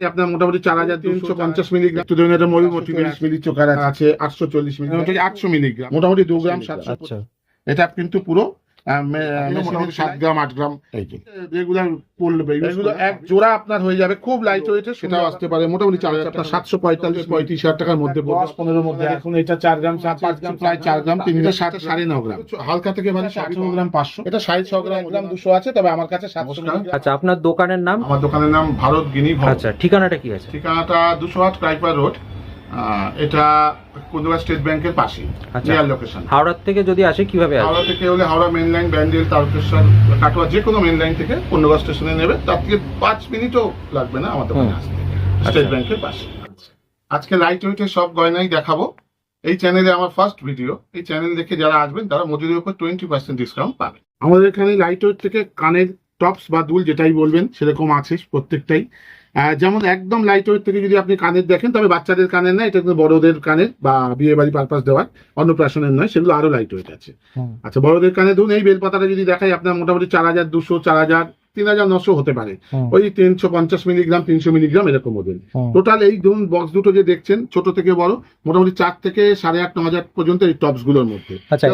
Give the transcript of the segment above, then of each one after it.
আপনার মোটামুটি চার হাজার তিনশো পঞ্চাশ মিলিগ্রাম একটু ধরুন এটা ময়ূরমতি চল্লিশ মিলি চোকার আছে আটশো চল্লিশ মিলি আটশো মিলিগ্রাম মোটামুটি দু গ্রাম সাতশো আচ্ছা। এটা কিন্তু পুরো সাত গ্রাম আট গ্রাম। এই রেগুলার পড়বে এগুলো এক জোড়া আপনার হয়ে যাবে খুব লাইট ওয়েটে সেটাও আসতে পারে মোটামুটি চার হাজার আপনার সাতশো পঁয়তাল্লিশ পঁয়ত্রিশ হাজার টাকার মধ্যে দশ পনেরোর মধ্যে এখন এটা চার গ্রাম সাত পাঁচ গ্রাম প্রায় চার গ্রাম সাত সাড়ে ন গ্রাম। হালকা থেকে মানে আঠারো গ্রাম পাঁচশো। এটা সাড়ে ছ গ্রাম গ্রাম দুশো আছে তবে আমার কাছে সাতশো গ্রাম আচ্ছা আপনার দোকানের নাম? আমার দোকানের নাম ভারত গিনি আচ্ছা ঠিকানাটা কি আছে? ঠিকানাটা দুশো আট ক্রাইপার রোড এটা কুন্দুয়া স্টেট ব্যাংকের পাশে আচ্ছা। নিয়ার লোকেশন হাওড়ার থেকে যদি আসে কীভাবে হাওড়া থেকে হলে হাওড়া মেন লাইন ব্যান্ডেল তারকেশ্বর কাটোয়া যে কোনো মেন লাইন থেকে কুন্দুয়া স্টেশনে নেবে। তার থেকে পাঁচ মিনিটও লাগবে না দোকানে হুম। আসতে। স্টেট ব্যাংকের পাশে। আজকে লাইট ওয়েটের সব গয়নাই দেখাবো। এই চ্যানেলে আমার ফার্স্ট ভিডিও এই চ্যানেল দেখে যারা আসবেন তারা মজুরির উপর টোয়েন্টি পার্সেন্ট ডিসকাউন্ট পাবেন। আমাদের এখানে লাইট ওয়েট থেকে কানের টপস বা দুল যেটাই বলবেন সেরকম আছে প্রত্যেকটাই। যেমন একদম লাইট ওয়েট থেকে যদি আপনি কানের দেখেন তবে বাচ্চাদের কানের না এটা কিন্তু বড়দের কানের বা বিয়ে বাড়ি পারপাস দেওয়ার অন্নপ্রাশনের নয় সেগুলো আরও লাইট ওয়েট আছে। আচ্ছা বড়দের কানে ধরুন এই বেলপাতাটা যদি দেখাই আপনার মোটামুটি চার হাজার দুশো চার হাজার তিন হাজার নশো হতে পারে। ওই তিনশো পঞ্চাশ মিলিগ্রাম তিনশো মিলিগ্রাম এরকম ওদের। টোটাল এই ধরুন বক্স দুটো যে দেখছেন ছোট থেকে বড় মোটামুটি চার থেকে সাড়ে আট ন হাজার পর্যন্ত এই টপসগুলোর মধ্যে। আচ্ছা।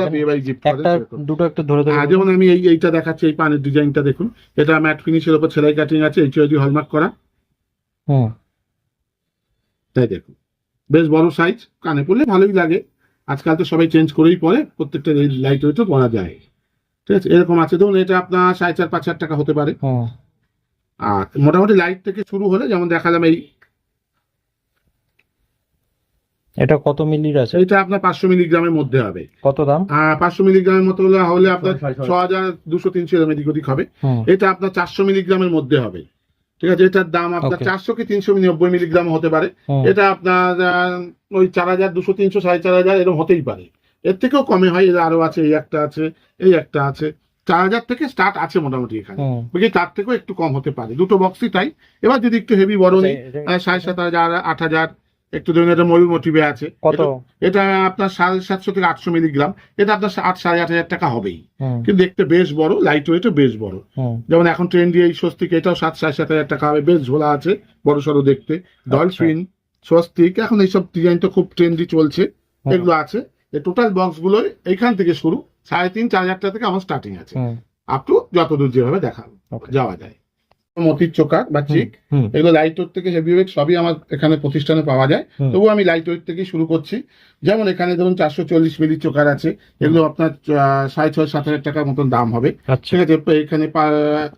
দুটো একটু ধরে হ্যাঁ যেমন আমি এই এইটা দেখাচ্ছি এই পানের ডিজাইনটা দেখুন। এটা ম্যাট ফিনিশের উপর সেলাই কাটিং আছে এইচওডি হলমার্ক করা। তাই দেখুন বেশ বড় সাইজ কানে পড়লে ভালোই লাগে। আজকাল তো সবাই চেঞ্জ করেই পরে প্রত্যেকটা লাইট ওয়েটও পরা যায়। ঠিক আছে? এরকম আছে। ধরুন এটা আপনার সাড়ে চার পাঁচ হাজার টাকা হতে পারে। আর মোটামুটি লাইট থেকে শুরু হলে যেমন দেখালাম এই এটা কত মিলির আছে? এইটা আপনার পাঁচশো মিলিগ্রামের মধ্যে হবে। কত দাম? পাঁচশো মিলিগ্রামের মতো হলে হলে আপনার ছ হাজার দুশো তিনশো এরকম এদিক ওদিক হবে। এটা আপনার চারশো মিলিগ্রামের মধ্যে হবে। ঠিক আছে? এটার দাম আপনার চারশো কি তিনশো নব্বই মিলিগ্রাম হতে পারে। এটা আপনার ওই চার হাজার দুশো তিনশো সাড়ে চার হাজার এরকম হতেই পারে। এর থেকেও কমে হয় এর আরও আছে এই একটা আছে এই একটা আছে। চার হাজার থেকে স্টার্ট আছে মোটামুটি এখানে। বুঝলি তার থেকেও একটু কম হতে পারে। দুটো বক্সই তাই। এবার যদি একটু হেভি বড় নেই আচ্ছা, আহ, সাড়ে সাত হাজার আট হাজার একটু ধরুন এটা ময়ূর মোটিভে আছে। কত? এটা- আপনার সাড়ে সাতশো থেকে আটশো মিলিগ্রাম এটা আপনার আট সাড়ে আট হাজার টাকা হবেই। কিন্তু দেখতে বেশ বড় লাইট ওয়েটও বেশ বড়। যেমন এখন ট্রেন্ডি এই স্বস্তিক এটাও সাত সাড়ে সাত হাজার টাকা হবে বেশ ঝোলা আছে বড় সড়ো দেখতে। ডলফিন স্বস্তিক এখন এইসব ডিজাইন তো খুব ট্রেন্ডি চলছে। এগুলো আছে। এই টোটাল বক্সগুলো এইখান থেকে শুরু। সাড়ে তিন চার হাজার টাকা থেকে আমার স্টার্টিং আছে। আপ টু যতদূর যেভাবে দেখাবো যাওয়া যায়। মতির চোকার বা চিক এগুলো লাইট ওয়েট থেকে হেভি ওয়েট সবই আমার এখানে প্রতিষ্ঠানে পাওয়া যায়। তবুও আমি লাইট ওয়েট থেকেই শুরু করছি। যেমন এখানে ধরুন চারশো চল্লিশ মিলি চোকার আছে এগুলো আপনার সাড়ে ছয় সাত হাজার টাকার মতন দাম হবে। আচ্ছা। ঠিক আছে এখানে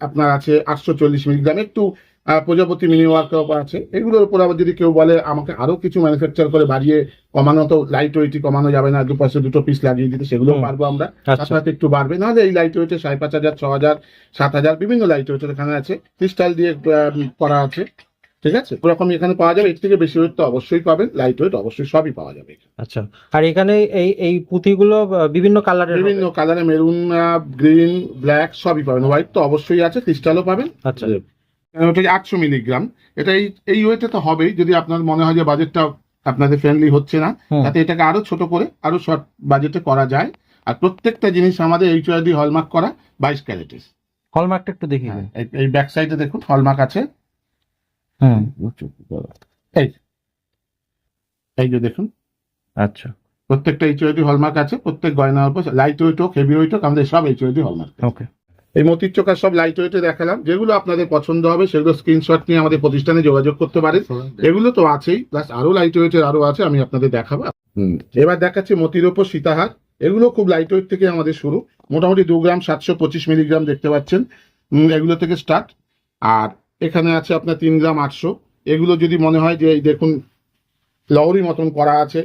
আপনার আছে আটশো চল্লিশ মিলিগ্রাম একটু আহ, প্রজাপতি মিনি ওয়ার্ক আছে এগুলোর উপর আবার যদি কেউ বলে আমাকে আরও কিছু ম্যানুফ্যাকচার করে বাড়িয়ে কমানো তো লাইট ওয়েটই কমানো যাবে না দুপাশে দুটো পিস লাগিয়ে দিতে সেগুলো। পারব আমরা। আচ্ছা। সাথে একটু বাড়বে নাহলে এই লাইট ওয়েটে সাড়ে পাঁচ হাজার ছ হাজার সাত হাজার বিভিন্ন লাইট ওয়েটের এখানে আছে ক্রিস্টাল দিয়ে করা আছে ঠিক আছে? ওরকম এখানে পাওয়া যাবে এর থেকে বেশি ওয়েট তো অবশ্যই পাবেন লাইট ওয়েট অবশ্যই সবই পাওয়া যাবে আচ্ছা আর এখানে এই এই পুঁথিগুলো বিভিন্ন কালারের বিভিন্ন কালারে মেরুন গ্রিন ব্ল্যাক সবই পাবেন হোয়াইট তো অবশ্যই আছে ক্রিস্টালও পাবেন। আচ্ছা। ওটা আটশো মিলিগ্রাম এটা এই ওয়েটে তো হবেই যদি আপনার মনে হয় যে বাজেটটা আপনাদের ফ্রেন্ডলি হচ্ছে না। তাতে এটাকে আরও ছোট করে আরও শর্ট বাজেটে করা যায়। আর প্রত্যেকটা জিনিস আমাদের এইচ ওয়াইডি হলমার্ক করা বাইশ ক্যারেটের হলমার্কটা একটু দেখি এই ব্যাক সাইডে দেখুন হলমার্ক আছে। হুম। এই এই যে দেখুন। আচ্ছা। প্রত্যেকটা এইচ ওয়াইডি হলমার্ক আছে প্রত্যেক গয়নার উপর লাইট ওয়েট হোক হেভি ওয়েট হোক আমাদের সব এইচ ওয়াইডি হলমার্ক ওকে এই মতির চোখার সব লাইট ওয়েটে দেখালাম। যেগুলো আপনাদের পছন্দ হবে সেগুলো স্ক্রিনশট নিয়ে আমাদের প্রতিষ্ঠানে যোগাযোগ করতে পারেন। এগুলো তো আছেই প্লাস আরও লাইট ওয়েটের আরও আছে আমি আপনাদের দেখাবো। এবার দেখাচ্ছি মতির ওপর সীতাহার। এগুলো খুব লাইট ওয়েট থেকে আমাদের শুরু। মোটামুটি দু গ্রাম সাতশো পঁচিশ মিলিগ্রাম দেখতে পাচ্ছেন। এগুলো থেকে স্টার্ট আর এখানে আছে আপনার তিন গ্রাম আটশো। এগুলো যদি মনে হয় যে এই দেখুন লহরি মতন করা আছে।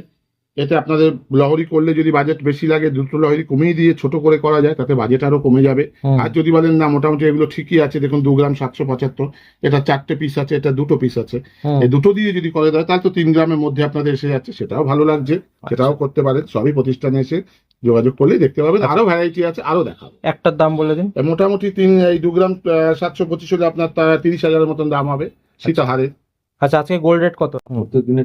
এতে আপনাদের লহরি করলে যদি বাজেট বেশি লাগে দুটো লহরি কমিয়ে দিয়ে ছোট করে করা যায় তাতে বাজেট আরও কমে যাবে। আর যদি বলেন না মোটামুটি এগুলো ঠিকই আছে দেখুন দু গ্রাম সাতশো পঁচাত্তর এটা চারটে পিস আছে এটা দুটো পিস আছে। এই দুটো দিয়ে যদি করে দেয় তাহলে তো তিন গ্রামের মধ্যে আপনাদের এসে যাচ্ছে সেটাও ভালো লাগছে সেটাও করতে পারেন সবই প্রতিষ্ঠানে এসে যোগাযোগ করলেই দেখতে পাবেন আরও ভ্যারাইটি আছে আরও দেখাবো। একটার দাম বলে দিন। মোটামুটি তিন এই দু গ্রাম সাতশো পঁচিশ হলে আপনার তিরিশ হাজারের মতন দাম হবে সীতাহারের। আচ্ছা আজকে গোল্ড রেট কত?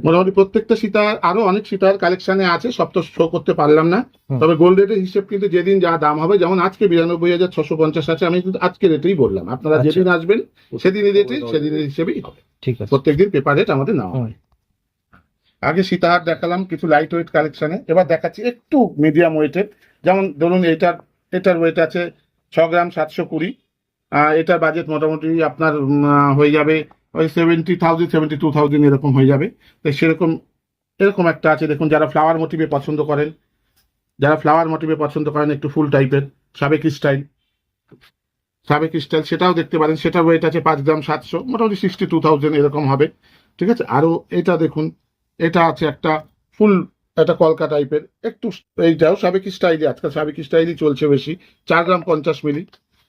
মোটামুটি প্রত্যেকটা সীতার আরও অনেক সীতার কালেকশনে আছে সব তো শো করতে পারলাম না। তবে গোল্ড রেটের হিসেব কিন্তু যেদিন যা দাম হবে যেমন আজকে বিরানব্বই হাজার ছশো পঞ্চাশ আছে আমি কিন্তু আজকে রেটেই বললাম। আপনারা আচ্ছা। যেদিন আসবেন সেদিনই রেটেই সেদিনের হিসেবেই হবে। ঠিক আছে। প্রত্যেকদিন পেপার রেট আমাদের নেওয়া হয়। আগে সীতাহার দেখালাম কিছু লাইট ওয়েট কালেকশনে এবার দেখাচ্ছি একটু মিডিয়াম ওয়েটের যেমন ধরুন এটার এটার ওয়েট আছে ছ গ্রাম সাতশো কুড়ি। এটার বাজেট মোটামুটি আপনার হয়ে যাবে ওই seventy thousand seventy two thousand এরকম হয়ে যাবে। তাই সেরকম, এরকম একটা আছে। দেখুন, যারা ফ্লাওয়ার মোটিভে পছন্দ করেন, যারা ফ্লাওয়ার মোটিভে পছন্দ করেন, একটু ফুল টাইপের সাবেক স্টাইল সাবেক স্টাইল সেটাও দেখতে পারেন। সেটার ওয়েট আছে পাঁচ গ্রাম সাতশো, মোটামুটি সিক্সটি টু থাউজেন্ড এরকম হবে। ঠিক আছে? আরও এটা দেখুন, এটা আছে একটা ফুল, একটা কলকা টাইপের একটু, এইটাও সাবেক স্টাইলই আজকাল সাবেক স্টাইলই চলছে বেশি। চার গ্রাম পঞ্চাশ মিলি।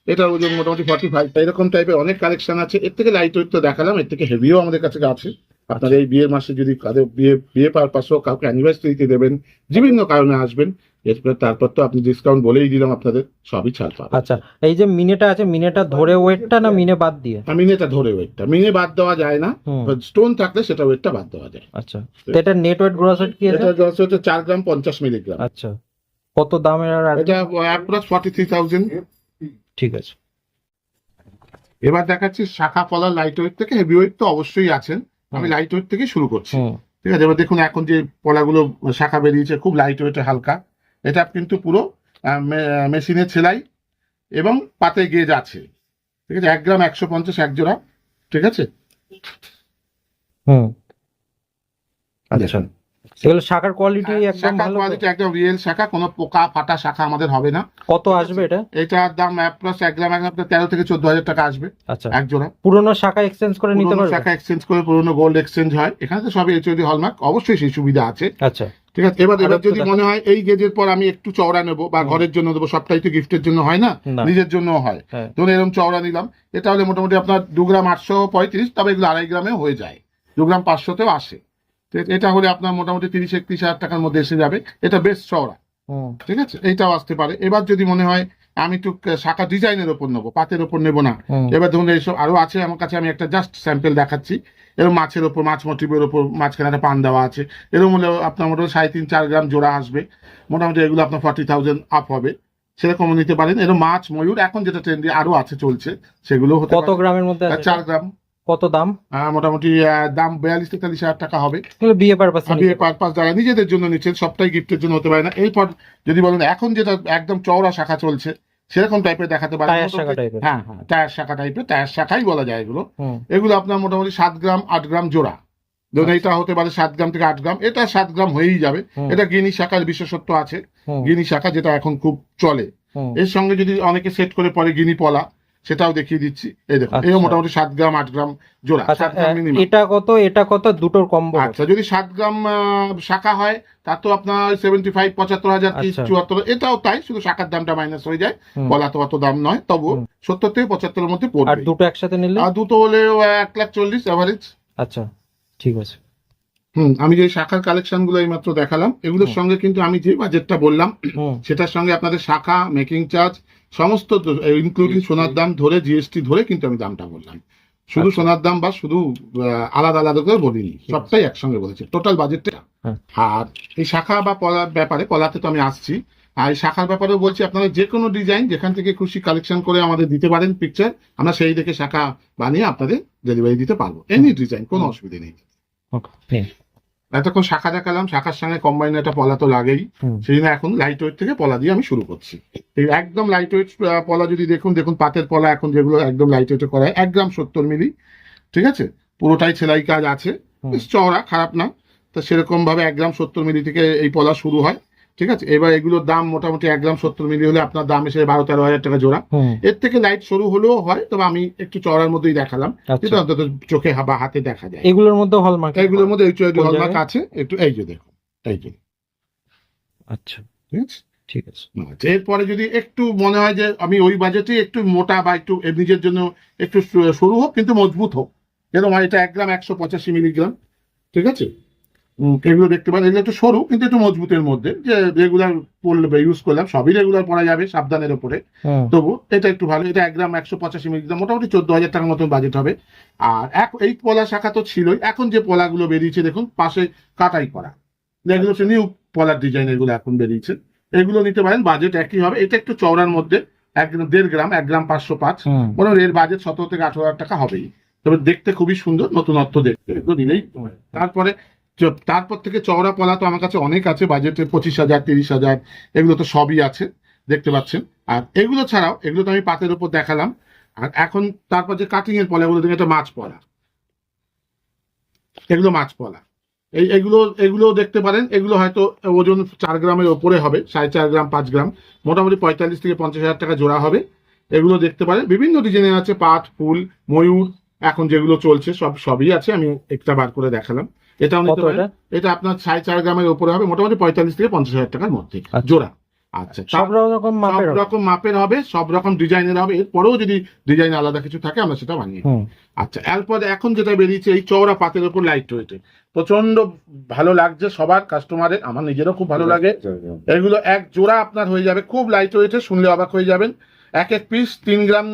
এটার ওজন মোটামুটি ফর্টি ফাইভ এরকম টাইপের অনেক কালেকশন আছে। এর থেকে লাইট ওয়েট তো দেখালাম এর থেকে হেভিও আমাদের কাছে আছে। আপনার এই বিয়ের মাসে যদি কারও বিয়ে বিয়ে পারপাসও কাউকে অ্যানিভার্সারিতে দেবেন বিভিন্ন কারণে আসবেন এরপর তারপর তো আপনি ডিসকাউন্ট বলেই দিলাম আপনাদের সবই ছাড় পাবেন। আচ্ছা এই যে মিনেটা আছে মিনেটা ধরে ওয়েটটা না মিনে বাদ দিয়ে? আর মিনেটা ধরে ওয়েটটা মিনে বাদ দেওয়া যায় না স্টোন থাকলে সেটা ওয়েটটা বাদ দেওয়া যায়। আচ্ছা এটা নেট ওয়েট গ্রস ওয়েট কি এটা জলস হচ্ছে চার গ্রাম পঞ্চাশ মিলিগ্রাম আচ্ছা কত দামের আর এটা অ্যাপ্রক্স ফর্টি থ্রি থাউজেন্ড ঠিক আছে। এবার দেখাচ্ছি শাখা ফলার লাইট ওয়েট থেকে হেভি ওয়েট তো অবশ্যই আছেন। আমি লাইট ওয়েট থেকে শুরু করছি। ঠিক আছে এবার দেখুন এখন যে পলাগুলো শাখা বেরিয়েছে খুব লাইট ওয়েটে হালকা। এটা কিন্তু পুরো মেশিনের সেলাই এবং পাতে গেজ আছে। ঠিক আছে এক গ্রাম একশো পঞ্চাশ এক জোড়া। ঠিক আছে? হুম। আচ্ছা। এগুলো শাখার কোয়ালিটি একদম ভালো কোয়ালিটি একদম রিয়েল শাখা কোনো পোকা ফাটা শাখা আমাদের হবে না। কত আসবে এটা? এটার দাম অ্যাপ্রক্স এক গ্রাম এক গ্রাম তেরো থেকে চোদ্দ হাজার টাকা আসবে আচ্ছা। এক জোড়া। পুরোনো শাখা এক্সচেঞ্জ করে নিতে পারবে? শাখা এক্সচেঞ্জ করে পুরোনো গোল্ড এক্সচেঞ্জ হয়। এখানে তো সবই এইচওডি হলমার্ক অবশ্যই সেই সুবিধা আছে। আচ্ছা। ঠিক আছে এবার এবার যদি মনে হয় এই গেজের পর আমি একটু চওড়া নেব বা ঘরের জন্য দেবো সবটাই তো গিফটের জন্য হয় না নিজের জন্য হয়। হ্যাঁ। ধরুন এরকম চওড়া নিলাম এটা হলে মোটামুটি আপনার দু গ্রাম আটশো পঁয়ত্রিশ তবে এগুলো আড়াই গ্রামেও হয়ে যায়। দু গ্রাম পাঁচশোতেও আসে। এটা হলে আপনার মোটামুটি তিরিশ একত্রিশ হাজার টাকার মধ্যে এসে যাবে। এটা বেশ চওড়া। ঠিক আছে? এইটাও আসতে পারে। এবার যদি মনে হয় আমি একটু শাখা ডিজাইনের ওপর নেব পাতের ওপর নেব না। এবার ধরুন এইসব আরও আছে আমার কাছে আমি একটা জাস্ট স্যাম্পেল দেখাচ্ছি। এরকম মাছের ওপর মাছ মোটিভের ওপর মাঝখানে একটা পান দেওয়া আছে। এরকম হলে আপনার মোটামুটি সাড়ে তিন চার গ্রাম জোড়া আসবে। মোটামুটি এগুলো আপনার ফর্টি থাউজেন্ড আপ হবে। সেরকম নিতে পারেন। এরকম মাছ ময়ূর এখন যেটা ট্রেন্ডি আরও আছে চলছে সেগুলো হতে কত। গ্রামের মধ্যে চার গ্রাম। কত দাম? মোটামুটি দাম বিয়াল্লিশ তেতাল্লিশ হাজার টাকা হবে। বিয়ে পারপাস বিয়ে পারপাস যারা নিজেদের জন্য নিচ্ছেন সবটাই গিফটের জন্য হতে পারে না। এরপর যদি বলেন এখন যেটা একদম চওড়া শাখা চলছে সেরকম টাইপের দেখাতে পারে টায়ার শাখা টাইপের হ্যাঁ হ্যাঁ টায়ার শাখা টাইপের টায়ার শাখাই বলা যায় এগুলো। এগুলো আপনার মোটামুটি সাত গ্রাম আট গ্রাম জোড়া। ধরুন আচ্ছা। এটা হতে পারে সাত গ্রাম থেকে আট গ্রাম। এটা সাত গ্রাম হয়েই যাবে। এটা গিনি শাখার বিশেষত্ব আছে। গিনি শাখা যেটা এখন খুব চলে। এর সঙ্গে যদি অনেকে সেট করে পরে গিনি পলা সেটাও দেখিয়ে দিচ্ছি। এই আচ্ছা। এও মোটামুটি সাত গ্রাম আট গ্রাম জোড়া আচ্ছা সাত গ্রাম আহ, এটা কত? এটা কত? দুটোর কম্বো আচ্ছা যদি সাত গ্রাম শাখা হয় তা তো আপনার সেভেন্টি ফাইভ পঁচাত্তর হাজার কি আচ্ছা। চুয়াত্তর এটাও তাই শুধু শাখার দামটা মাইনাস হয়ে যায়। পলা তো অত দাম নয় তবু সত্তর থেকে পঁচাত্তরের মধ্যে আর পড়বে দুটো একসাথে নিলে? আর দুটো হলে এক লাখ চল্লিশ অ্যাভারেজ আচ্ছা ঠিক আছে। হুম আমি যে শাখার কালেকশনগুলো এইমাত্র দেখালাম এগুলোর সঙ্গে কিন্তু আমি যে বাজেটটা বললাম সেটার সঙ্গে আপনাদের শাখা মেকিং চার্জ সমস্ত ইনক্লুডিং সোনার দাম ধরে জিএসটি ধরে কিন্তু আমি দামটা বললাম। শুধু আচ্ছা। সোনার দাম বা শুধু আলাদা আলাদা করে বলিনি। সবটাই একসঙ্গে বলেছি। টোটাল বাজেটটা হ্যাঁ। আর এই শাখা বা পলার ব্যাপারে পলাতে তো আমি আসছি। আর এই শাখার ব্যাপারেও বলছি আপনারা যে কোনো ডিজাইন যেখান থেকে খুশি কালেকশন করে আমাদের দিতে পারেন পিকচার আমরা সেই দেখে শাখা বানিয়ে আপনাদের ডেলিভারি দিতে পারব। এনি ডিজাইন কোনো। অসুবিধা নেই। এতক্ষণ শাখা দেখালাম শাখার সঙ্গে কম্বাইন একটা পলা তো লাগেই। সেই জন্য এখন লাইট ওয়েট থেকে পলা দিয়ে আমি শুরু করছি। এই একদম লাইট ওয়েট পলা যদি দেখুন দেখুন পাতের পলা এখন যেগুলো একদম লাইট ওয়েটে করা হয়, এক গ্রাম সত্তর মিলি ঠিক আছে? পুরোটাই সেলাই কাজ আছে। চওড়া খারাপ না। তো সেরকম ভাবে এক গ্রাম সত্তর মিলি থেকে এই পলা শুরু হয়। ঠিক আছে? এবার এগুলোর দাম মোটামুটি এক গ্রাম সত্তর মিলি হলে আপনার দাম এসে বারো তেরো হাজার টাকা জোড়া। এর থেকে লাইট শুরু হলেও হয় তবে আমি একটু চওড়ার মধ্যেই দেখালাম। আচ্ছা। যেটা অন্তত চোখে বা হাতে দেখা যায়। এগুলোর মধ্যে হলমার্ক এইগুলোর মধ্যে হলমার্ক আছে একটু এই যে দেখুন এই যে। আচ্ছা। ঠিক আছে? ঠিক আছে। আচ্ছা, এরপরে যদি একটু মনে হয় যে আমি ওই বাজেটে একটু মোটা বা একটু নিজের জন্য একটু সরু হোক কিন্তু মজবুত হোক। যেরকম এটা এক গ্রাম একশো পঁচাশি মিলিগ্রাম। ঠিক আছে? এগুলো দেখতে পারেন এগুলো একটু সরু কিন্তু একটু মজবুতের মধ্যে। যে রেগুলার পড়লে ইউজ করলাম সবই রেগুলার পড়া যাবে সাবধানের উপরে। তবু এটা একটু ভালো এটা এক গ্রাম একশো পঁচাশি মিলিগ্রাম মোটামুটি চোদ্দ হাজার টাকার মতন বাজেট হবে। আর এক এই পলা শাখা তো ছিলই। এখন যে পলাগুলো বেরিয়েছে দেখুন পাশে কাটাই করা। এগুলো হচ্ছে নিউ পলার ডিজাইন এগুলো এখন বেরিয়েছে। এগুলো নিতে পারেন বাজেট একই হবে। এটা একটু চওড়ার মধ্যে এক দেড় গ্রাম এক গ্রাম পাঁচশো পাঁচ। মোটামুটি এর বাজেট সতেরো থেকে আঠারো হাজার টাকা হবেই। তবে দেখতে খুবই সুন্দর নতুনত্ব দেখতে। এগুলো নিলেই তারপরে তারপর থেকে চওড়া পলা তো আমার কাছে অনেক আছে বাজেটে পঁচিশ হাজার, তিরিশ হাজার, এগুলো তো সবই আছে, দেখতে পাচ্ছেন। আর এগুলো ছাড়াও, এগুলো তো আমি পাতের উপর দেখালাম। আর এখন তারপর যে কাটিং এর পলা, এগুলো দেখে একটা মাছ পলা। এগুলো মাছ পলা। এই, এগুলো এগুলো দেখতে পারেন, এগুলো হয়তো ওজন চার গ্রামের ওপরে হবে, সাড়ে চার গ্রাম, পাঁচ গ্রাম, মোটামুটি পঁয়তাল্লিশ থেকে পঞ্চাশ হাজার টাকা জোড়া হবে। এগুলো দেখতে পারেন, বিভিন্ন ডিজাইনের আছে, পাট, ফুল, ময়ূর, এখন যেগুলো চলছে, সব, সবই আছে, আমি একটা বার করে দেখালাম। এটাও নিতে পারেন এটা আপনার সাড়ে চার গ্রামের উপরে হবে মোটামুটি পঁয়তাল্লিশ থেকে পঞ্চাশ হাজার টাকার মধ্যে আচ্ছা। জোড়া। আচ্ছা সব রকম সব রকম মাপের হবে সব রকম ডিজাইনের হবে এরপরেও যদি ডিজাইন আলাদা কিছু থাকে আমরা সেটা বানিয়ে আচ্ছা এরপর এখন যেটা বেরিয়েছে এই চওড়া পাতের উপর লাইট ওয়েটে প্রচণ্ড ভালো লাগছে সবার কাস্টমারের আমার নিজেরও খুব ভালো লাগে। এগুলো এক জোড়া আপনার হয়ে যাবে খুব লাইট ওয়েটে শুনলে অবাক হয়ে যাবেন। এক এক পিস তিন গ্রাম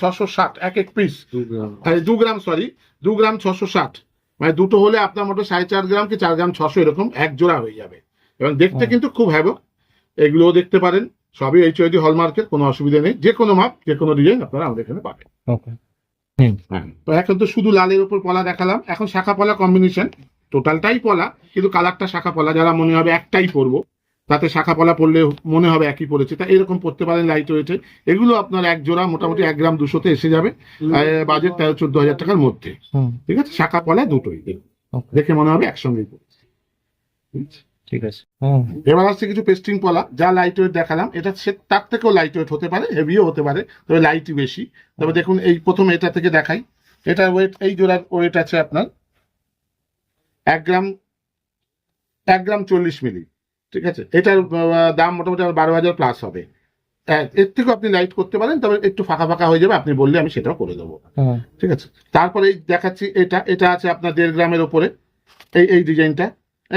ছশো ষাট এক এক পিস দু গ্রাম। সরি দু গ্রাম ছশো ষাট। মানে দুটো হলে আপনার মতো সাড়ে চার গ্রাম কি চার গ্রাম ছশো এরকম এক জোড়া হয়ে যাবে। এবং দেখতে কিন্তু খুব হ্যাবক। এগুলোও দেখতে পারেন। সবই এইচ ওইডি হলমার্কের কোনো অসুবিধা নেই। যে কোনো মাপ যে কোনো ডিজাইন আপনারা আমাদের এখানে পাবেন। হ্যাঁ। তো এখন তো শুধু লালের উপর পলা দেখালাম। এখন শাখা পলা কম্বিনেশন টোটালটাই পলা কিন্তু কালারটা শাখা পলা যারা মনে হবে একটাই পরবো। তাতে শাখা পলা পড়লে মনে হবে একই পড়েছে। তা এরকম পড়তে পারেন লাইট ওয়েটে এগুলো আপনার এক জোড়া মোটামুটি এক গ্রাম দুশোতে এসে যাবে বাজেট তেরো চোদ্দ হাজার টাকার মধ্যে। ঠিক আছে? শাখা পলা দুটোই। দেখুন। দেখে মনে হবে একসঙ্গেই পড়েছে। ঠিক আছে। এবার আসছে কিছু পেস্টিং পলা। যা লাইট ওয়েট দেখালাম এটা সে তার থেকেও লাইট ওয়েট হতে পারে হেভিও হতে পারে তবে লাইটই বেশি। তবে দেখুন এই প্রথম এটা থেকে দেখাই। এটার ওয়েট এই জোড়ার ওয়েট আছে আপনার এক গ্রাম এক গ্রাম চল্লিশ মিলি। ঠিক আছে? এটার দাম মোটামুটি আমার বারো হাজার প্লাস হবে। হ্যাঁ, এর থেকেও আপনি লাইট করতে পারেন তবে একটু ফাঁকা ফাঁকা হয়ে যাবে আপনি বললে আমি সেটাও করে দেবো। ঠিক আছে? তারপরে এই দেখাচ্ছি এটা এটা আছে আপনার দেড় গ্রামের ওপরে এই এই ডিজাইনটা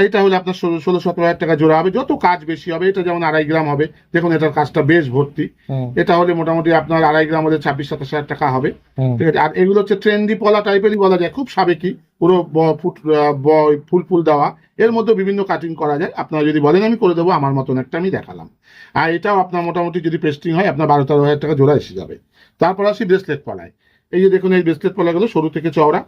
এইটা হলে আপনার ষোলো ষোলো সতেরো হাজার টাকা জোড়া। হবে যত কাজ বেশি হবে এটা যেমন আড়াই গ্রাম হবে দেখুন এটার কাজটা বেশ ভর্তি। এটা হলে মোটামুটি আপনার আড়াই গ্রাম হলে ছাব্বিশ সাতাশ হাজার টাকা হবে। ঠিক আছে? আর এগুলো হচ্ছে ট্রেন্ডি পলা টাইপেরই বলা যায় খুব সাবেকি পুরো ফুট ফুল ফুল দেওয়া। এর মধ্যে বিভিন্ন কাটিং করা যায়। আপনারা যদি বলেন আমি করে দেবো আমার মতন একটা আমি দেখালাম। আর এটাও আপনার মোটামুটি যদি পেস্টিং হয় আপনার বারো তেরো হাজার টাকা জোড়া এসে যাবে। তারপর আসি ব্রেসলেট পলায়। এই যে দেখুন এই ব্রেসলেট পলাগুলো সরু থেকে চওড়া।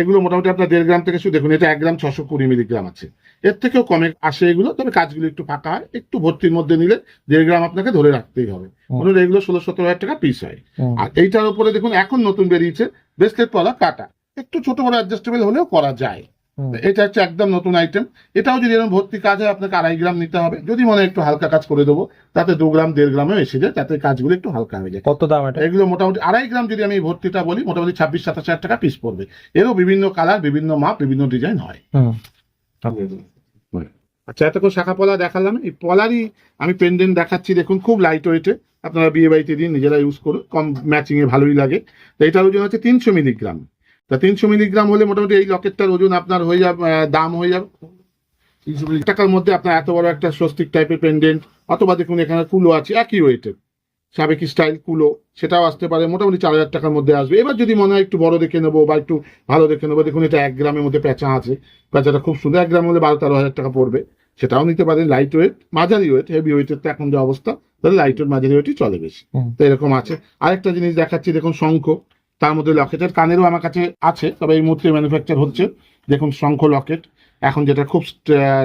এগুলো মোটামুটি আপনার দেড় গ্রাম থেকে শুধু দেখুন এটা এক গ্রাম ছশো কুড়ি মিলিগ্রাম আছে। এর থেকেও কমে আসে এগুলো তবে কাজগুলো একটু ফাঁকা হয় একটু ভর্তির মধ্যে নিলে দেড় গ্রাম আপনাকে ধরে রাখতেই হবে। মনে এগুলো ষোলো সতেরো হাজার টাকা পিস হয়। আর এইটার উপরে দেখুন এখন নতুন বেরিয়েছে ব্রেসলেট পলা কাটা। একটু ছোট বড় অ্যাডজাস্টেবল হলেও করা যায়। এটা হচ্ছে একদম নতুন আইটেম এটাও যদি এরকম ভর্তি কাজ হয় আপনাকে আড়াই গ্রাম নিতে হবে। যদি মনে হয় একটু হালকা কাজ করে দেবো তাতে দু গ্রাম দেড় গ্রামেও এসে যায় তাতে কাজগুলো একটু হালকা হয়ে যায়। কত দাম এটা? এগুলো মোটামুটি আড়াই গ্রাম যদি আমি ভর্তিটা বলি মোটামুটি ছাব্বিশ সাতাশ হাজার টাকা পিস পড়বে। এরও বিভিন্ন কালার বিভিন্ন মাপ বিভিন্ন ডিজাইন হয়। হুম। আচ্ছা এতক্ষণ শাখা পলা দেখালাম। এই পলারই আমি পেন্ডেন্ট দেখাচ্ছি দেখুন খুব লাইট ওয়েটে আপনারা বিয়ে বাড়িতে দিন নিজেরা ইউজ করুন কম ম্যাচিংয়ে ভালোই লাগে। তো এটার ওজন হচ্ছে তিনশো মিলিগ্রাম। তা তিনশো মিলিগ্রাম হলে মোটামুটি এই লকেটটার ওজন আপনার হয়ে যাবে দাম হয়ে যাবে। তিনশো মিলি টাকার মধ্যে আপনার এত বড় একটা স্বস্তিক টাইপের পেন্ডেন্ট অথবা দেখুন এখানে কুলো আছে একই ওয়েটের সাবেকি স্টাইল কুলো সেটাও আসতে পারে মোটামুটি চার হাজার টাকার মধ্যে আসবে। এবার যদি মনে হয় একটু বড় দেখে নেব বা একটু ভালো দেখে নেব দেখুন এটা এক গ্রামের মধ্যে প্যাঁচা আছে। প্যাঁচাটা খুব সুন্দর এক গ্রাম হলে বারো তেরো হাজার টাকা পড়বে। সেটাও নিতে পারেন লাইট ওয়েট মাঝারি ওয়েট হেভি ওয়েটের তো এখন যে অবস্থা তাহলে লাইট ওয়েট মাঝারি ওয়েটই চলে বেশি। তো এরকম আছে। আরেকটা জিনিস দেখাচ্ছি দেখুন শঙ্খ। তার মধ্যে লকেটের কানেরও আমার কাছে আছে তবে এই মুহূর্তে ম্যানুফ্যাকচার হচ্ছে। দেখুন শঙ্খ লকেট। এখন যেটা খুব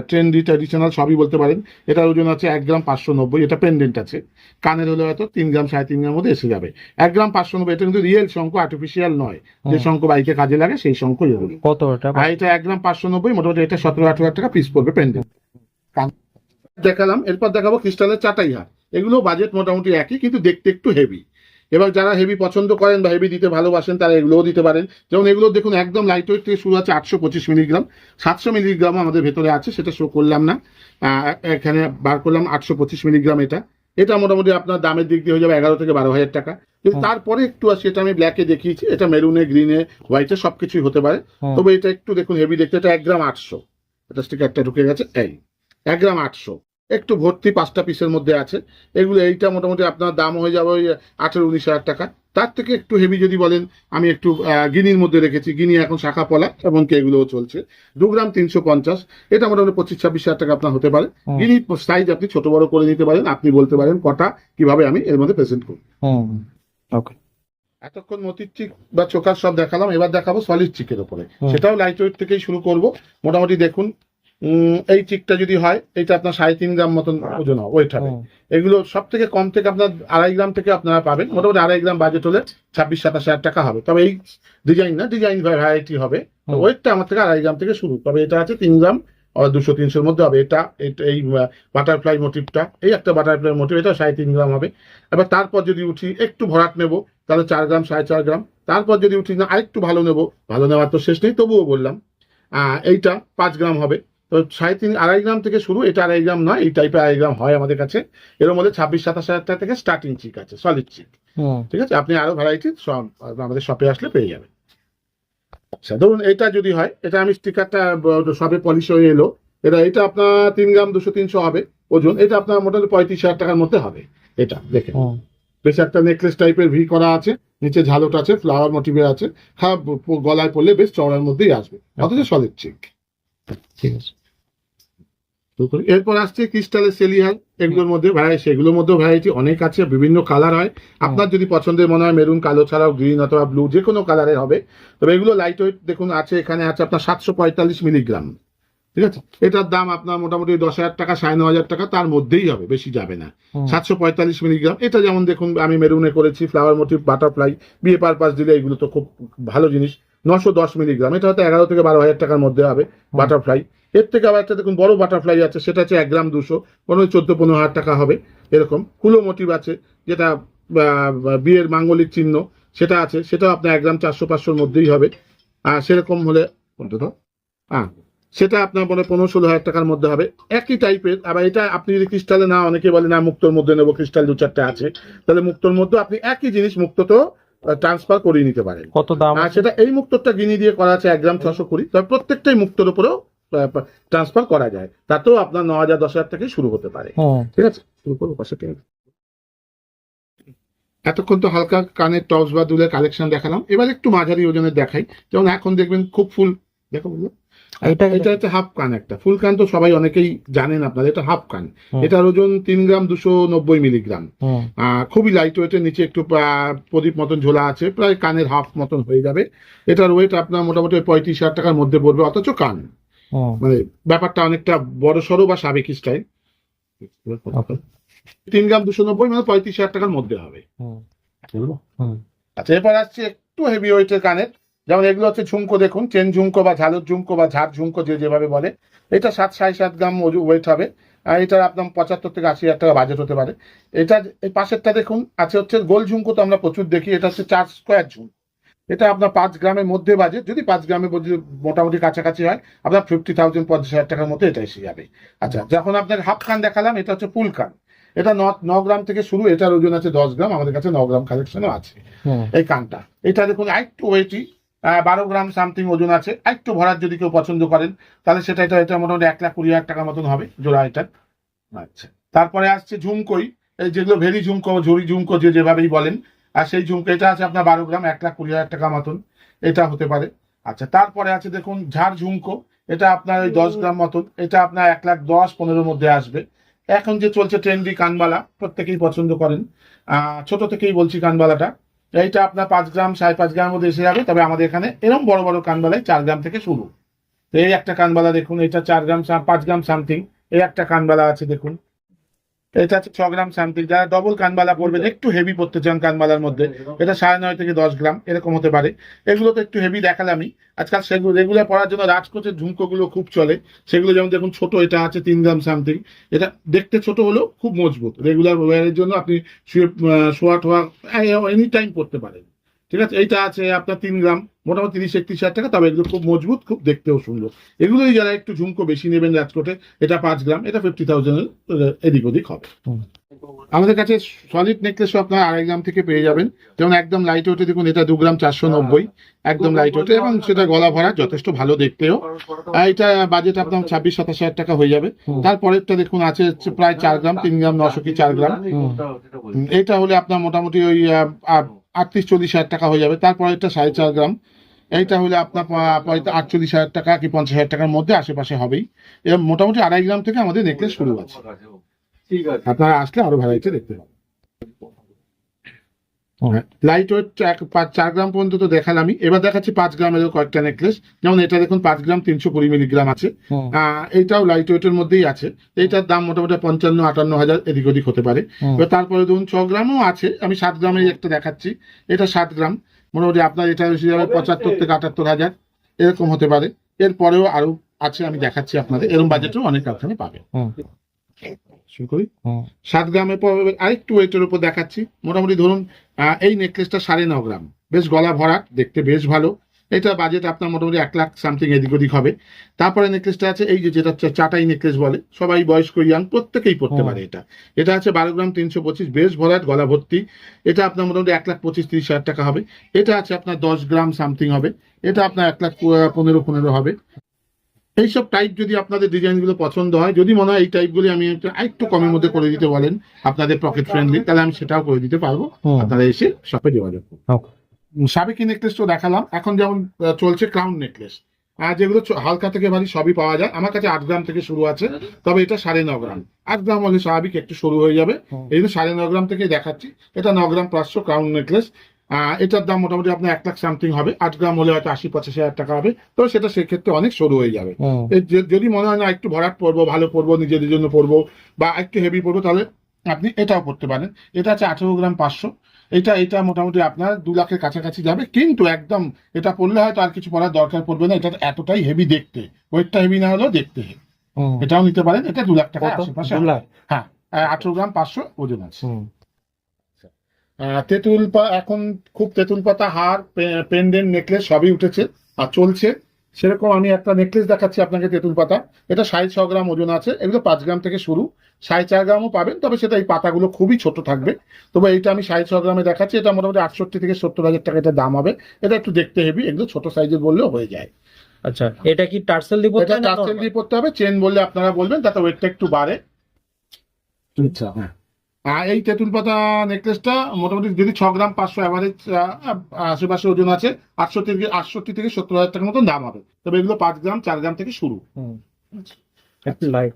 ট্রেন্ডি ট্র্যাডিশনাল সবই বলতে পারেন। এটার ওজন আছে এক গ্রাম পাঁচশো নব্বই এটা পেন্ডেন্ট আছে। কানের হলে হয়তো তিন গ্রাম সাড়ে তিন গ্রাম মধ্যে এসে যাবে। এক গ্রাম পাঁচশো নব্বই এটা কিন্তু রিয়েল শঙ্খ আর্টিফিশিয়াল নয়। যে। শঙ্খ বাইকে কাজে লাগে সেই শঙ্খ এগুলো কত আর এটা এক গ্রাম পাঁচশো নব্বই মোটামুটি এটা সতেরো আঠারো হাজার টাকা পিস পড়বে পেন্ডেন্ট দেখালাম এরপর দেখাবো ক্রিস্টালের চাটাই হার। এগুলো বাজেট মোটামুটি একই কিন্তু দেখতে একটু হেভি এবার যারা হেভি পছন্দ করেন বা হেভি দিতে ভালোবাসেন তারা এগুলোও দিতে পারেন। যেমন এগুলো দেখুন একদম লাইট ওয়েট থেকে শুরু আছে আটশো পঁচিশ মিলিগ্রাম সাতশো মিলিগ্রাম আমাদের ভেতরে আছে সেটা শো করলাম না। এখানে বার করলাম আটশো পঁচিশ মিলিগ্রাম এটা। এটা মোটামুটি আপনার দামের দিক দিয়ে হয়ে যাবে এগারো থেকে বারো হাজার টাকা। কিন্তু তারপরে একটু আসি এটা আমি ব্ল্যাকে দেখিয়েছি এটা মেরুনে গ্রিনে হোয়াইটে সবকিছুই হতে পারে। তবে এটা একটু দেখুন হেভি দেখতে এটা এক গ্রাম আটশো। এটা স্টিকারটা ঢুকে গেছে এই এক গ্রাম আটশো। একটু ভর্তি পাঁচটা পিসের মধ্যে আছে। এগুলো এইটা মোটামুটি আপনার দাম হয়ে যাবে ওই আঠেরো উনিশ হাজার টাকা। তার থেকে একটু হেভি যদি বলেন আমি একটু গিনির মধ্যে রেখেছি। গিনি এখন শাখা পলা এমনকি এগুলোও চলছে। দু গ্রাম তিনশো পঞ্চাশ। এটা মোটামুটি পঁচিশ ছাব্বিশ হাজার টাকা আপনার হতে পারে। গিনি সাইজ আপনি ছোট বড় করে নিতে পারেন। আপনি বলতে পারেন কটা কীভাবে আমি এর মধ্যে প্রেজেন্ট করব। ওকে এতক্ষণ মতির চিক বা চোখার সব দেখালাম। এবার দেখাবো সলিড চিকের উপরে। সেটাও লাইট ওয়েট থেকেই শুরু করব। মোটামুটি দেখুন এই চিকটা যদি হয় এটা আপনার সাড়ে তিন গ্রাম মতন ওজন ওয়েট হবে। এগুলো সব থেকে কম থেকে আপনার আড়াই গ্রাম থেকে আপনারা পাবেন। মোটামুটি আড়াই গ্রাম বাজেট হলে ছাব্বিশ সাতাশ হাজার টাকা হবে। তবে এই ডিজাইন না ডিজাইন ভ্যারাইটি হবে। ওয়েটটা আমার থেকে আড়াই গ্রাম থেকে শুরু। তবে এটা আছে তিন গ্রাম দুশো তিনশোর মধ্যে হবে। এটা এই বাটারফ্লাই মোটিভটা এই একটা বাটারফ্লাই মোটিভ এটা সাড়ে তিন গ্রাম হবে। এবার তারপর যদি উঠি একটু ভরাট নেব তাহলে চার গ্রাম সাড়ে চার গ্রাম। তারপর যদি উঠি না আরেকটু ভালো নেব ভালো নেওয়ার তো শেষ নেই তবুও বললাম আহ, এইটা পাঁচ গ্রাম হবে। তো সাড়ে তিন আড়াই গ্রাম থেকে শুরু এটা আড়াই গ্রাম নয় এই টাইপের আড়াই গ্রাম হয় আমাদের কাছে। এর মধ্যে ছাব্বিশ সাতাশ হাজার টাকা থেকে স্টার্টিং চিক আছে সলিড চিক ঠিক আছে? আপনি আরও ভ্যারাইটি আমাদের শপে আসলে পেয়ে যাবেন। আচ্ছা ধরুন এটা যদি হয় এটা আমি স্টিকারটা সবে পলিশ হয়ে এলো। এটা এটা আপনার তিন গ্রাম দুশো তিনশো হবে ওজন এটা আপনার মোটামুটি পঁয়ত্রিশ হাজার টাকার মধ্যে হবে এটা দেখে। বেশ একটা নেকলেস টাইপের ভি করা আছে নিচে ঝালট আছে ফ্লাওয়ার মোটিভের আছে খারাপ গলায় পড়লে বেশ চওড়ার মধ্যেই আসবে অথচ সলিড চিক ঠিক আছে। এরপর আসছে ক্রিস্টালের সেলিহার এগুলোর মধ্যে ভ্যারাইটি এগুলোর মধ্যে ভ্যারাইটি অনেক আছে বিভিন্ন কালার হয়। আপনার যদি পছন্দের মনে হয় মেরুন কালো ছাড়াও গ্রিন অথবা ব্লু যে কোনো কালারের হবে। তবে এগুলো লাইট ওয়েট দেখুন আছে এখানে আছে আপনার সাতশো পঁয়তাল্লিশ মিলিগ্রাম ঠিক আছে? এটার দাম আপনার মোটামুটি দশ হাজার টাকা সাড়ে ন হাজার টাকা তার মধ্যেই হবে বেশি যাবে না। সাতশো পঁয়তাল্লিশ মিলিগ্রাম এটা যেমন দেখুন আমি মেরুনে করেছি ফ্লাওয়ার মোটিভ বাটারফ্লাই বিয়ে পারপাস দিলে এগুলো তো খুব ভালো জিনিস। নশো দশ মিলিগ্রাম এটা হয়তো এগারো থেকে বারো হাজার টাকার মধ্যে হবে বাটারফ্লাই এর থেকে আবার একটা দেখুন বড় বাটারফ্লাই আছে সেটা হচ্ছে এক গ্রাম দুশো কোনো চোদ্দ পনেরো হাজার টাকা হবে এরকম। কুলো মোটিভ আছে যেটা বিয়ের মাঙ্গলিক চিহ্ন সেটা আছে সেটাও আপনার এক গ্রাম চারশো পাঁচশোর মধ্যেই হবে। আর সেরকম হলে কোনটা তো? হ্যাঁ সেটা আপনার মনে হয় পনেরো ষোলো হাজার টাকার মধ্যে হবে। একই টাইপের আবার এটা আপনি যদি ক্রিস্টালে না অনেকে বলে না মুক্তোর মধ্যে নেব ক্রিস্টাল দু চারটে আছে। তাহলে মুক্তোর মধ্যে আপনি একই জিনিস মুক্ততেও ট্রান্সফার করিয়ে নিতে পারেন। কত দাম? আর সেটা এই মুক্তটা গিনি দিয়ে করা আছে এক গ্রাম ছশো কুড়ি তবে প্রত্যেকটাই মুক্তর উপরেও ট্রান্সফার করা যায় তাতেও আপনার ন হাজার দশ হাজার থেকে শুরু হতে পারে। ঠিক আছে? শুরু করব পাশে এতক্ষণ তো হালকা কানের টপস বা দুলের কালেকশন দেখালাম। এবার একটু মাঝারি ওজনের দেখাই। যেমন এখন দেখবেন খুব ফুল দেখো বুঝলো? এটা এটা হচ্ছে হাফ কান একটা। ফুল কান তো সবাই অনেকেই জানেন আপনারা এটা হাফ কান। এটার ওজন তিন গ্রাম দুশো নব্বই মিলিগ্রাম। আহ, খুবই লাইট ওয়েটের নিচে একটু প্রদীপ মতন ঝোলা আছে প্রায় কানের হাফ মতন হয়ে যাবে। এটার ওয়েট আপনার মোটামুটি পঁয়ত্রিশ হাজার টাকার মধ্যে পড়বে অথচ কান। মানে ব্যাপারটা অনেকটা বড় সড়ো বা সাবেক স্টাইল। তিন গ্রাম দুশো নব্বই মানে পঁয়ত্রিশ হাজার টাকার মধ্যে হবে। আচ্ছা এরপর আসছে একটু হেভি ওয়েটের কানের। যেমন এগুলো হচ্ছে ঝুমকো দেখুন চেন ঝুমকো বা ঝালুর ঝুমকো বা ঝাড় ঝুমকো যে যেভাবে বলে। এটা সাত সাড়ে সাত গ্রাম ওয়েট হবে। আর এটার আপনার পঁচাত্তর থেকে আশি হাজার টাকা বাজেট হতে পারে। এটা এই পাশেরটা দেখুন আছে হচ্ছে গোল ঝুমকো তো আমরা প্রচুর দেখি এটা হচ্ছে চার স্কোয়ার ঝুমকো। এটা আপনার পাঁচ গ্রামের মধ্যে বাজেট যদি পাঁচ মধ্যে মোটামুটি কাছাকাছি হয় আপনার ফিফটি থাউজেন্ড পঞ্চাশ হাজার টাকার মধ্যে এটা এসে যাবে। আচ্ছা যখন আপনার হাফ কান দেখালাম এটা হচ্ছে ফুল কান এটা ন ন গ্রাম থেকে শুরু এটার ওজন আছে দশ গ্রাম আমাদের কাছে ন গ্রাম কালেকশনও আছে। এই কানটা এটা দেখুন একটু ওয়েটি বারো গ্রাম সামথিং ওজন আছে। একটু ভরার যদি কেউ পছন্দ করেন তাহলে সেটা এটা এটা মোটামুটি এক লাখ কুড়ি হাজার টাকার মতন হবে জোড়া এটা। আচ্ছা তারপরে আসছে ঝুমকোই। এই যেগুলো ভেরি ঝুমকো ঝুড়ি ঝুমকো যে যেভাবেই বলেন আর সেই ঝুমকো এটা আছে আপনার বারো গ্রাম এক লাখ কুড়ি হাজার টাকা মতন। এটা হতে পারে। আচ্ছা তারপরে আছে দেখুন ঝাড় ঝুমকো। এটা আপনার ওই দশ গ্রাম মতন। এটা আপনার এক লাখ দশ পনেরোর মধ্যে আসবে। এখন যে চলছে ট্রেন্ডি কানবালা প্রত্যেকেই পছন্দ করেন। ছোট থেকেই বলছি কানবালাটা। এইটা আপনার পাঁচ গ্রাম সাড়ে পাঁচ গ্রামের মধ্যে এসে যাবে। তবে আমাদের এখানে এরকম বড় বড় কানবালায় চার গ্রাম থেকে শুরু। তো এই একটা কানবালা দেখুন এটা চার গ্রাম পাঁচ গ্রাম সামথিং। এই একটা কানবালা আছে দেখুন। এটা হচ্ছে ছ গ্রাম সামথিং যারা ডবল কানবালা পড়বেন একটু হেভি পড়তে চান কানবালার মধ্যে। এটা সাড়ে নয় থেকে দশ গ্রাম, এরকম হতে পারে। এগুলো তো একটু হেভি দেখালামই আজকাল সেগুলো রেগুলার পড়ার জন্য রাজকোচের ঝুমকোগুলো খুব চলে। সেগুলো যেমন দেখুন, ছোট এটা আছে তিন গ্রাম সামথিং এটা দেখতে ছোট হলেও খুব মজবুত। রেগুলার ওয়ারের জন্য আপনি শুয়ে শোয়া টোয়া এনি টাইম পড়তে পারেন। ঠিক আছে? এইটা আছে আপনার তিন গ্রাম মোটামুটি তিরিশ একত্রিশ হাজার টাকা তবে এগুলো খুব মজবুত খুব দেখতেও সুন্দর। এগুলোই যারা একটু ঝুমকো বেশি নেবেন রাজকোটে এটা পাঁচ গ্রাম এটা ফিফটি থাউজেন্ডের এদিক ওদিক হবে। আমাদের কাছে সলিড নেকলেসও আপনার আড়াই গ্রাম থেকে পেয়ে যাবেন। যেমন একদম লাইট ওয়েটে দেখুন এটা দু গ্রাম চারশো নব্বই একদম লাইট ওয়েটে এবং সেটা গলা ভরা যথেষ্ট ভালো দেখতেও। এটা বাজেট আপনার ছাব্বিশ সাতাশ হাজার টাকা হয়ে যাবে। তারপরেরটা দেখুন আছে প্রায় চার গ্রাম তিন গ্রাম নশো কি চার গ্রাম। এটা হলে আপনার মোটামুটি ওই আটত্রিশ চল্লিশ হাজার টাকা হয়ে যাবে। তারপরে এটা সাড়ে চার গ্রাম। এইটা হলে আপনার আটচল্লিশ হাজার টাকা কি পঞ্চাশ হাজার টাকার মধ্যে আশেপাশে হবেই। এরকম মোটামুটি আড়াই গ্রাম থেকে আমাদের নেকলেস শুরু আছে। ঠিক আছে। আপনারা আসলে আরও ভ্যারাইটি দেখতে পাবেন। লাইট ওয়েট পাঁচ চার গ্রাম পর্যন্ত তো দেখালামই। এবার দেখাচ্ছি পাঁচ গ্রামেরও কয়েকটা নেকলেস যেমন এটা দেখুন পাঁচ গ্রাম তিনশো কুড়ি মিলিগ্রাম আছে। এইটাও লাইট ওয়েটের মধ্যেই আছে। এইটার দাম মোটামুটি পঞ্চান্ন আটান্ন হাজার এদিক ওদিক হতে পারে। এবার তারপরে ধরুন ছ গ্রামও আছে। আমি সাত গ্রামের একটা দেখাচ্ছি। এটা সাত গ্রাম। মোটামুটি আপনার এটা এসে যাবে পঁচাত্তর থেকে আটাত্তর হাজার এরকম হতে পারে। এরপরেও আরও আছে আমি দেখাচ্ছি আপনাদের। এরকম বাজেটও অনেক কারখানে পাবে শুরু করি। হুম, সাত গ্রামের পর আরেকটু ওয়েটের উপর দেখাচ্ছি। মোটামুটি ধরুন এই নেকলেসটা সাড়ে ন গ্রাম। বেশ গলা ভরাট দেখতে বেশ ভালো। এটা বাজেট আপনার মোটামুটি এক লাখ সামথিং এদিক ওদিক হবে। তারপরে নেকলেসটা আছে এই যে যেটা চাটাই নেকলেস বলে সবাই বয়স্ক ইয়াং প্রত্যেকেই পড়তে পারে এটা। এটা আছে বারো গ্রাম তিনশো পঁচিশ বেশ ভরাট গলা ভর্তি। এটা আপনার মোটামুটি এক লাখ পঁচিশ তিরিশ হাজার টাকা হবে। এটা আছে আপনার দশ গ্রাম সামথিং হবে। এটা আপনার এক লাখ পনেরো পনেরো হবে। এইসব টাইপ যদি আপনাদের ডিজাইনগুলো পছন্দ হয় যদি মনে হয় এই টাইপগুলি আমি একটু কমের মধ্যে করে দিতে বলেন আপনাদের পকেট ফ্রেন্ডলি তাহলে আমি সেটাও করে দিতে পারব। আপনারা এসে শপে যোগাযোগ সাবেকি নেকলেস তো দেখালাম এখন যেমন চলছে ক্রাউন নেকলেস আর যেগুলো হালকা থেকে ভারী সবই পাওয়া যায়। আমার কাছে আট গ্রাম থেকে শুরু আছে তবে এটা সাড়ে ন গ্রাম। আট গ্রাম হলে স্বাভাবিক একটু শুরু হয়ে যাবে। এই জন্য সাড়ে ন গ্রাম থেকে দেখাচ্ছি। এটা ন গ্রাম পাঁচশো ক্রাউন নেকলেস এটার দাম মোটামুটি আপনার এক লাখ সামথিং হবে। আট গ্রাম হলে হয়তো আশি পঁচাশি হাজার টাকা হবে। তো সেটা সেক্ষেত্রে অনেক সরু হয়ে যাবে। যদি মনে হয় না একটু ভরাট পরবো ভালো পরবো নিজেদের জন্য পরবো বা একটু হেভি পরবো তাহলে আপনি এটাও করতে পারেন। এটা আছে আঠেরো গ্রাম পাঁচশো। এটা এটা মোটামুটি আপনার দু লাখের কাছাকাছি যাবে। কিন্তু একদম এটা পড়লে হয়তো আর কিছু পড়ার দরকার পড়বে না। এটা এতটাই হেভি দেখতে। ওয়েটটা হেভি না হলেও দেখতে এটাও নিতে পারেন। এটা দু লাখ টাকা? আশেপাশে হ্যাঁ। আঠেরো গ্রাম পাঁচশো ওজন আছে। তেঁতুল পা এখন খুব তেঁতুল পাতা হার পেন্ডেন্ট নেকলেস সবই উঠেছে আর চলছে। সেরকম আমি একটা নেকলেস দেখাচ্ছি আপনাকে তেঁতুল পাতা। এটা সাড়ে ছ গ্রাম ওজন আছে এগুলো পাঁচ গ্রাম থেকে শুরু। সাড়ে চার গ্রামও পাবেন তবে সেটা এই পাতাগুলো খুবই ছোট থাকবে। তবে এইটা আমি সাড়ে ছ গ্রামে দেখাচ্ছি এটা মোটামুটি আটষট্টি থেকে সত্তর হাজার টাকা এটা দাম হবে। এটা একটু দেখতে হেভি এগুলো ছোট সাইজের বললেও হয়ে যায়। আচ্ছা এটা কি টার্সেল দিব এটা টার্সেল দিয়ে পড়তে হবে চেন বললে আপনারা বলবেন তাতে ওয়েটটা একটু বাড়ে। আচ্ছা হ্যাঁ। এই তেঁতুল পাতা নেকলেসটা মোটামুটি যদি ছ গ্রাম পাঁচশো অ্যাভারেজ আশেপাশে ওজন আছে, আটষট্টি থেকে আটষট্টি থেকে সত্তর হাজার টাকার মতন দাম হবে। তবে এগুলো পাঁচ গ্রাম, চার গ্রাম থেকে শুরু। লাইট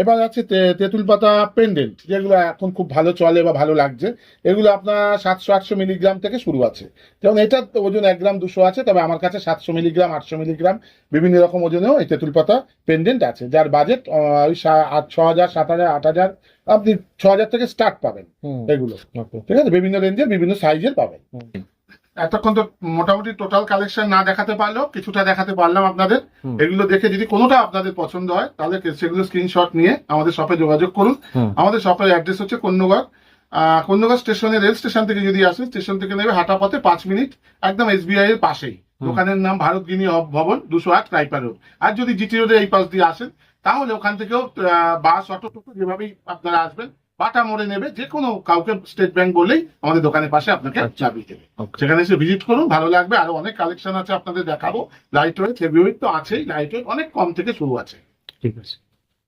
এবার আছে তেঁতুল পাতা পেন্ডেন্ট যেগুলো এখন খুব ভালো চলে বা ভালো লাগছে। এগুলো আপনার সাতশো আটশো মিলিগ্রাম থেকে শুরু আছে। যেমন এটার ওজন এক গ্রাম দুশো আছে তবে আমার কাছে সাতশো মিলিগ্রাম আটশো মিলিগ্রাম বিভিন্ন রকম ওজনেও এই তেঁতুল পাতা পেন্ডেন্ট আছে। যার বাজেট ওই ছ হাজার সাত হাজার আট হাজার আপনি ছ হাজার থেকে স্টার্ট পাবেন এগুলো। ঠিক আছে? বিভিন্ন রেঞ্জের বিভিন্ন সাইজের পাবেন। এতক্ষণ তো মোটামুটি টোটাল কালেকশন না দেখাতে পারলেও কিছুটা দেখাতে পারলাম আপনাদের। এগুলো দেখে যদি কোনোটা আপনাদের পছন্দ হয় তাহলে সেগুলো স্ক্রিনশট নিয়ে আমাদের শপে যোগাযোগ করুন। আমাদের শপের অ্যাড্রেস হচ্ছে কন্যগড়। আহ, কন্যগড় স্টেশনে রেল স্টেশন থেকে যদি আসেন স্টেশন থেকে নেবে হাঁটা পথে পাঁচ মিনিট একদম এসবিআই এর পাশেই। দোকানের নাম ভারত গিনি ভবন দুশো আট রাইপা রোড আর যদি জিটি রোডে এই পাশ দিয়ে আসেন তাহলে ওখান থেকেও বাস অটো টোটো যেভাবেই আপনারা আসবেন বাটা মোড়ে নেবে যে কোনো কাউকে স্টেট ব্যাংক বলেই আমাদের দোকানের পাশে আপনাকে চাবি দেবে। সেখানে এসে ভিজিট করুন ভালো লাগবে। আরও অনেক কালেকশন আছে আপনাদের দেখাবো। লাইট ওয়েট হেভি ওয়েট তো আছেই লাইট ওয়েট অনেক কম থেকে শুরু আছে। ঠিক আছে।